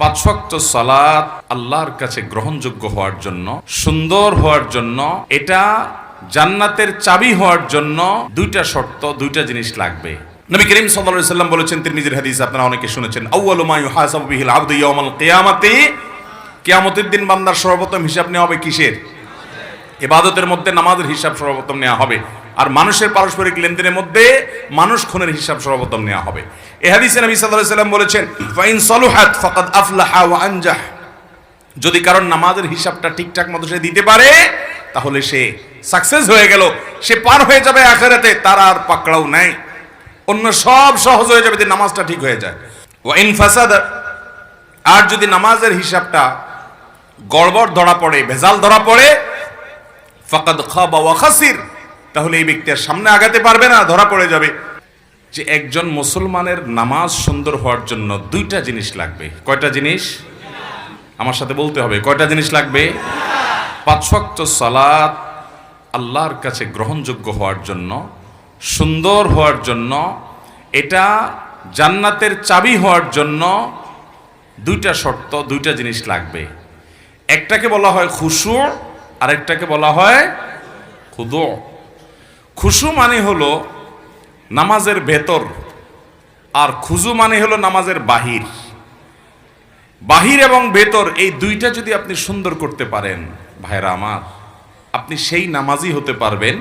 পাঁচ ওয়াক্ত সালাত আল্লাহর কাছে গ্রহণযোগ্য হওয়ার জন্য, সুন্দর হওয়ার জন্য, এটা জান্নাতের চাবি হওয়ার জন্য দুইটা শর্ত, দুইটা জিনিস লাগবে। নবী করিম সাল্লাল্লাহু সাল্লাম বলেছেন, তিরমিজির হাদিস আপনারা অনেকে শুনেছেন, আউয়ালু মা ইউহাসাবু বিহিল আবদু ইয়াউমাল কিয়ামাতি, কিয়ামতের দিন বান্দার সর্বপ্রথম হিসাব নেওয়া হবে কিসের? ইবাদতের মধ্যে নামাজের হিসাব সর্বপ্রথম নেওয়া হবে। আর মানুষের পারস্পরিক লেনদেনের মধ্যে মানুষ খুনের হিসাব সর্বপ্রথম নেওয়া হবে। এ হাদিসে নবী সাল্লাল্লাহু আলাইহি সাল্লাম বলেছেন, ফাইন সালুহাত ফাকাদ আফলাহা ওয়া আনজাহ। যদি কারণ নামাজের হিসাবটা ঠিকঠাক মতো সে দিতে পারে, তাহলে সে সাকসেস হয়ে গেল। সে পার হয়ে যাবে আখেরাতে, তার আর পাকড়াও নাই। অন্য সব সহজ হয়ে যাবে যদি নামাজটা ঠিক হয়ে যায়। ওয়া ইন ফাসাদ, আর যদি নামাজের হিসাবটা গড়বড় ধরা পড়ে, ভেজাল ধরা পড়ে, ফাকাদ খাবা ওয়া খাসির। তাহলে এই ব্যক্তি আর সামনে আগাতে পারবে না, ধরা পড়ে যাবে। যে একজন মুসলমানের নামাজ সুন্দর হওয়ার জন্য দুইটা জিনিস লাগবে। কয়টা জিনিস? আমার সাথে বলতে হবে, কয়টা জিনিস লাগবে? পাঁচ ওয়াক্ত সালাত আল্লাহর কাছে গ্রহণযোগ্য হওয়ার জন্য, সুন্দর হওয়ার জন্য, এটা জান্নাতের চাবি হওয়ার জন্য দুইটা শর্ত, দুইটা জিনিস লাগবে। একটাকে বলা হয় খুশু, আরেকটাকে বলা হয় খুদো। খুশু মানে হলো নামাজের ভেতর, আর খুজু মানে হলো নামাজের বাহির। বাহির এবং ভেতর, এই দুইটা যদি আপনি সুন্দর করতে পারেন, ভাইরা আমার, আপনি সেই নামাজই হতে পারবেন।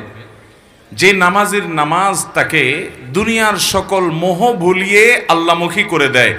যে নামাজের নামাজ তাকে দুনিয়ার সকল মোহ ভুলিয়ে আল্লামুখী করে দেয়,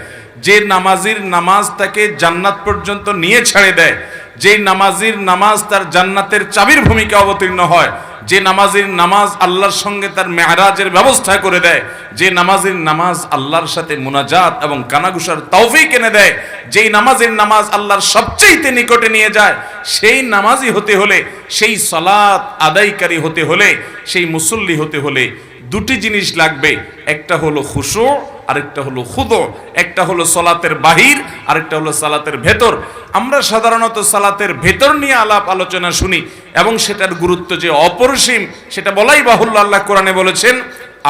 যে নামাজির নামাজ তাকে জান্নাত পর্যন্ত নিয়ে ছেড়ে দেয়, যে নামাজির নামাজ তার জান্নাতের চাবির ভূমিকা অবতীর্ণ হয় যে নামাজের নামাজ আল্লাহর সঙ্গে তার মেহরাজের ব্যবস্থা করে দেয়, যে নামাজের নামাজ আল্লাহর সাথে মুনাজাত এবং কানাগুসার তৌফিক এনে দেয়, যেই নামাজের নামাজ আল্লাহর সবচেয়েতে নিকটে নিয়ে যায়, সেই নামাজই হতে হলে, সেই সলাৎ আদায়কারী হতে হলে, সেই মুসল্লি হতে হলে দুটি জিনিস লাগবে, একটা হলো খুশু, আরেকটা হলো খুদো, একটা হলো সলাতের বাহির, আরেকটা হলো সালাতের ভেতর। আমরা সাধারণত সালাতের ভেতর নিয়ে আলাপ আলোচনা শুনি এবং সেটার গুরুত্ব যে অপরিসীম, সেটা বলাই বাহুল্য আল্লাহ কোরআনে বলেছেন,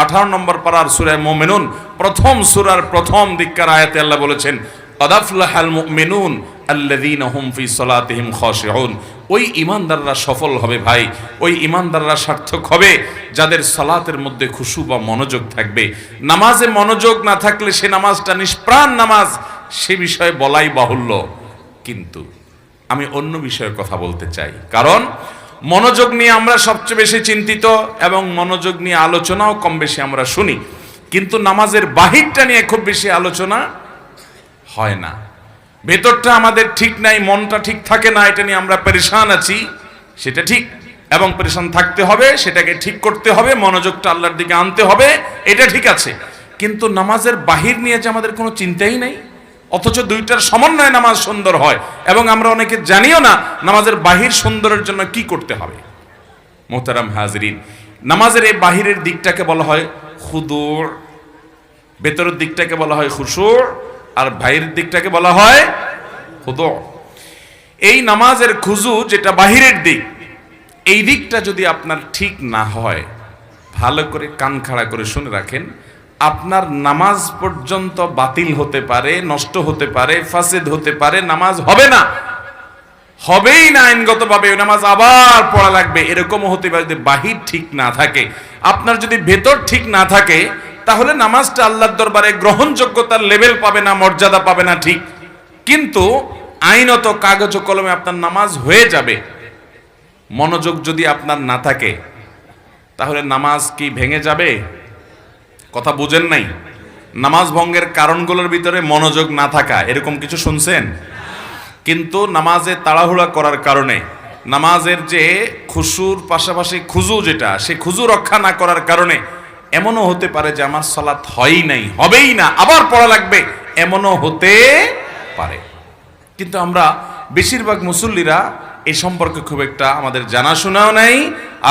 আঠারো নম্বর পাড়ার সুরায় মোমেনুন, প্রথম সুরার প্রথম দিককার আয়াতে আল্লাহ বলেছেন, অদাফলাহাল মুমিনুন আল্লাযীনা হুম ফি সলাতিহিম খাশিউন। ওই ইমানদাররা সফল হবে ভাই, ওই ইমানদাররা সার্থক হবে, যাদের সালাতের মধ্যে খুশু বা মনোযোগ থাকবে। নামাজে মনোযোগ না থাকলে সে নামাজটা নিষ্প্রাণ নামাজ, সে বিষয়ে বলাই বাহুল্য। কিন্তু আমি অন্য বিষয়ে কথা বলতে চাই। কারণ মনোযোগ নিয়ে আমরা সবচেয়ে বেশি চিন্তিত এবং মনোযোগ নিয়ে আলোচনাও কম বেশি আমরা শুনি। কিন্তু নামাজের বাহিরটা নিয়ে খুব বেশি আলোচনা হয় না। ভেতরটা আমাদের ঠিক নাই, মনটা ঠিক থাকে না, এটা নিয়ে আমরা পরেশান আছি, সেটা ঠিক। এবং পরেশান থাকতে হবে, সেটাকে ঠিক করতে হবে, মনোযোগটা আল্লাহর দিকে আনতে হবে, এটা ঠিক আছে। কিন্তু নামাজের বাহির নিয়ে যে আমাদের কোনো চিন্তাই নাই, অথচ দুইটার সমন্বয়ে নামাজ সুন্দর হয়, এবং আমরা অনেকে জানিও না নামাজের বাহির সুন্দরের জন্য কি করতে হবে। মোহতারাম হাজরিন, নামাজের এই বাহিরের দিকটাকে বলা হয় খুদুর, ভেতরের দিকটাকে বলা হয় খুশুর আর বাইরের দিকটাকে বলা হয় এই নামাজের খুজু যেটা বাহিরের দিক, এই দিকটা যদি আপনার ঠিক না হয়, ভালো করে কান খাড়া করে শুনে রাখেন, আপনার নামাজ পর্যন্ত বাতিল হতে পারে, নষ্ট হতে পারে, ফাসেদ হতে পারে, নামাজ হবে না। হবেই না আইনগতভাবে, ওই নামাজ আবার পড়া লাগবে। এরকমও হতে পারে যদি বাহির ঠিক না থাকে। আপনার যদি ভেতর ঠিক না থাকে তাহলে নামাজটা আল্লাহর দরবারে গ্রহণযোগ্যতার লেভেল পাবে না, মর্যাদা পাবে না, ঠিক। কিন্তু আইনত কাগজ কলমে আপনার নামাজ হয়ে যাবে। মনোযোগ যদি আপনার না থাকে, তাহলে নামাজ কি ভেঙে যাবে? কথা বুঝেন নাই? নামাজ ভঙ্গের কারণগুলোর ভিতরে মনোযোগ না থাকা, এরকম কিছু শুনছেন? কিন্তু নামাজে তাড়াহুড়া করার কারণে, নামাজের যে খুশুর পাশাপাশি খুজু যেটা, সে খুজু রক্ষা না করার কারণে এমনও হতে পারে যে আমার সলাৎ হয়ই নাই, হবেই না, আবার পড়া লাগবে, এমনও হতে পারে। কিন্তু আমরা বেশিরভাগ মুসল্লিরা এই সম্পর্কে খুব একটা আমাদের জানাশোনাও নাই,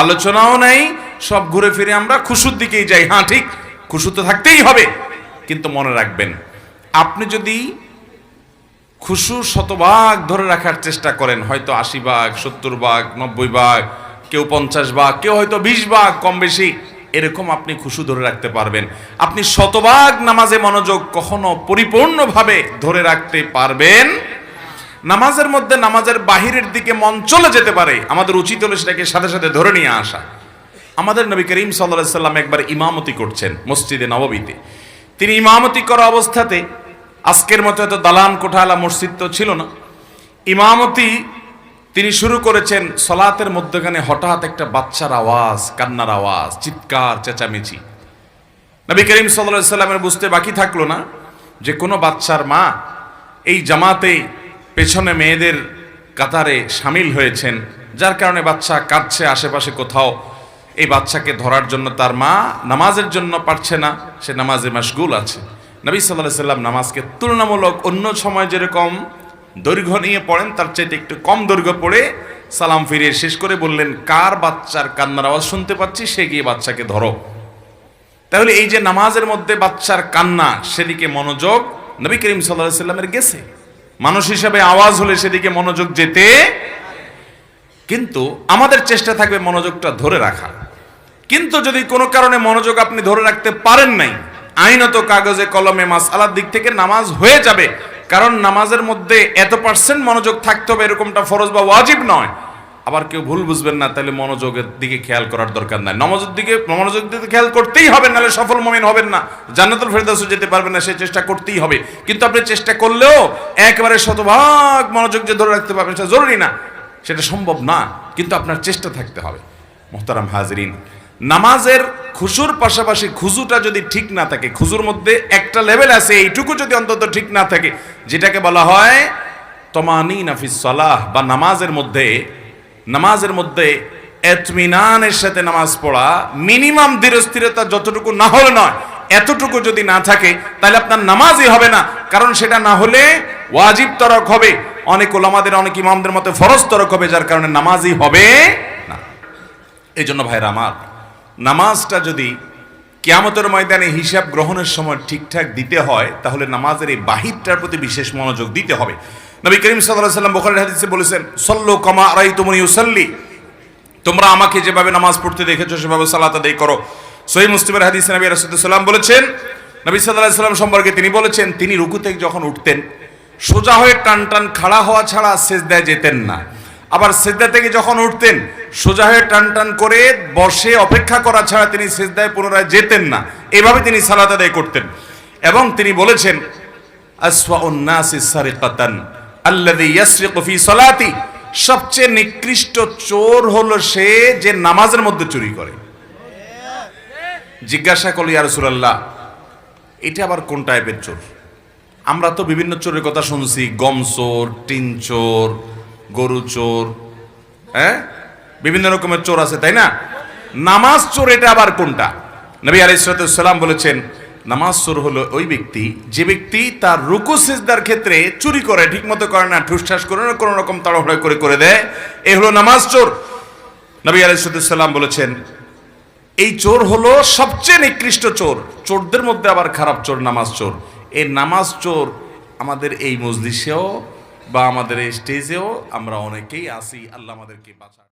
আলোচনাও নাই, সব ঘুরে ফিরে আমরা খুশুর দিকেই যাই। হ্যাঁ ঠিক, খুশু তো থাকতেই হবে, কিন্তু মনে রাখবেন, আপনি যদি খুশু শতভাগ ধরে রাখার চেষ্টা করেন, হয়তো আশি ভাগ, সত্তর ভাগ, নব্বই ভাগ, কেউ পঞ্চাশ ভাগ, কেউ হয়তো বিশ ভাগ, কম বেশি এরকম আপনি খুশু ধরে রাখতে পারবেন। আপনি শতভাগ নামাজে মনোযোগ কখনো পরিপূর্ণভাবে ধরে রাখতে পারবেন। নামাজের মধ্যে নামাজের বাহিরের দিকে মন চলে যেতে পারে। আমাদের উচিত হলে সেটাকে সাথে সাথে ধরে নিয়ে আসা। আমাদের নবী করিম সাল্লাহ সাল্লাম একবার ইমামতি করছেন মসজিদে নববীতে। তিনি ইমামতি করা অবস্থাতে আজকের মতো এত দালান কোঠালা মসজিদ তো ছিল না। ইমামতি তিনি শুরু করেছেন সলাতের মধ্যখানে হঠাৎ একটা বাচ্চার আওয়াজ, কান্নার আওয়াজ, চিৎকার, চেঁচামেচি। নবী করিম সাল্লাহ সাল্লামের বুঝতে বাকি থাকল না যে কোনো বাচ্চার মা এই জামাতে পেছনে মেয়েদের কাতারে সামিল হয়েছেন, যার কারণে বাচ্চা কাঁদছে আশেপাশে কোথাও। এই বাচ্চাকে ধরার জন্য তার মা নামাজের জন্য পারছে না, সে নামাজে মাসগুল আছে। নবী সাল্লাহ সাল্লাম নামাজকে তুলনামূলক অন্য সময় যেরকম দৈর্ঘ্য নিয়ে পড়েন, তার চাইতে একটু কম দৈর্ঘ্য পড়ে সালাম ফিরিয়ে শেষ করে বললেন, কার বাচ্চার কান্নার আওয়াজ শুনতে পাচ্ছি? সে গিয়ে বাচ্চাকে ধরো। তাহলে এই যে নামাজের মধ্যে বাচ্চার কান্না, সেদিকে মনোযোগ নবী করিম সাল্লাহ সাল্লামের গেছে। মানুষ হিসাবে আওয়াজ হলে সেদিকে মনোযোগ যেতে, কিন্তু আমাদের চেষ্টা থাকবে মনোযোগটা ধরে রাখা। কিন্তু যদি কোনো কারণে মনোযোগ আপনি ধরে রাখতে পারেন নাই, আইনত কাগজে, কলমে মাস আলার দিক থেকে নামাজ হয়ে যাবে। কারণ নামাজের মধ্যে এত পার্সেন্ট মনোযোগ থাকতে হবে এরকমটা ফরজ বা ওয়াজিব নয়। আবার কেউ ভুল বুঝবেন না, তাহলে মনোযোগের দিকে খেয়াল করার দরকার নাই। নমাজের দিকে, মনোযোগ দিকে খেয়াল করতেই হবে, নাহলে সফল মমিন হবেন না। জান্নাতুল ফেরদাসও যেতে পারবেন না, সে চেষ্টা করতেই হবে। কিন্তু আপনি চেষ্টা করলেও একেবারে শতভাগ মনোযোগ যে ধরে রাখতে পারবেন, সেটা জরুরি না। সেটা সম্ভব না, কিন্তু আপনার চেষ্টা থাকতে হবে। মোহতারাম হাজরিন নামাজের খুশুর পাশাপাশি খুজুটা যদি ঠিক না থাকে, খুজুর মধ্যে একটা লেভেল আছে, এইটুকু যদি অন্তত ঠিক না থাকে, যেটাকে বলা হয় তমানি নাফিস সলাহ, বা নামাজের মধ্যে নামাজের মধ্যে এতমিনানের সাথে নামাজ পড়া মিনিমাম ধীরস্থিরতা যতটুকু না হলে নয়, এতটুকু যদি না থাকে, তাহলে আপনার নামাজই হবে না। কারণ সেটা না হলে ওয়াজিব তরক হবে, অনেক ওলামাদের, অনেক ইমামদের মতে ফরজ তরক হবে, যার কারণে নামাজই হবে না। এই জন্য ভাইরা আমার নামাজটা যদি কিয়ামতের ময়দানে হিসাব গ্রহণের সময় ঠিকঠাক দিতে হয়, তাহলে নামাজের এই বাহিরটার প্রতি বিশেষ মনোযোগ দিতে হবে। নবী করিম সাল্লাহ সাল্লাম বোখারের হাদিসে বলেছেন, সল্লো কমা আরাই তুমনি উসাল্লি তোমরা আমাকে যেভাবে নামাজ পড়তে দেখেছ, সেভাবে সালাত আদায় করো। সহি মুসলিমের হাদিস নবী রাসুদাল্লাম বলেছেন, নবী সাল্লাহ সাল্লাম সম্পর্কে তিনি বলেছেন, তিনি রুকু থেকে যখন উঠতেন, সোজা হয়ে টান টান খাড়া হওয়া ছাড়া শেষ দেয় যেতেন না। আবার সেজদা থেকে যখন উঠতেন, সোজা হয়ে টান টান করে বসে অপেক্ষা করা ছাড়া তিনি সেজদায় পুনরায় যেতেন না। এভাবে তিনি সালাত আদায় করতেন। এবং তিনি বলেছেন সবচেয়ে নিকৃষ্ট চোর হলো সে যে নামাজের মধ্যে চুরি করে। জিজ্ঞাসা করলি আর রাসূলুল্লাহ, এটা আবার কোন টাইপের চোর? আমরা তো বিভিন্ন চোরের কথা শুনছি, গম চোর, টিন চোর গরু চোর হ্যাঁ? বিভিন্ন রকমের চোর আছে, তাই না? নামাজ চোর এটা আবার কোনটা? নবী আলাইসালাম বলেছেন, নামাজ চোর হলো ওই ব্যক্তি, যে ব্যক্তি তার রুকু, সিজদার ক্ষেত্রে চুরি করে, ঠিকমতো করে না, ঠুসঠাস করে না, কোনো রকম তাড়াহুড়া করে করে দেয়। এ হলো নামাজ চোর। নবী আলাইসালাম বলেছেন, এই চোর হলো সবচেয়ে নিকৃষ্ট চোর। চোরদের মধ্যে আবার খারাপ চোর, নামাজ চোর। এই নামাজ চোর আমাদের এই মজলিসেও বা আমাদের এই স্টেজেও আমরা অনেকেই আসি আল্লাহ আমাদেরকে বাঁচা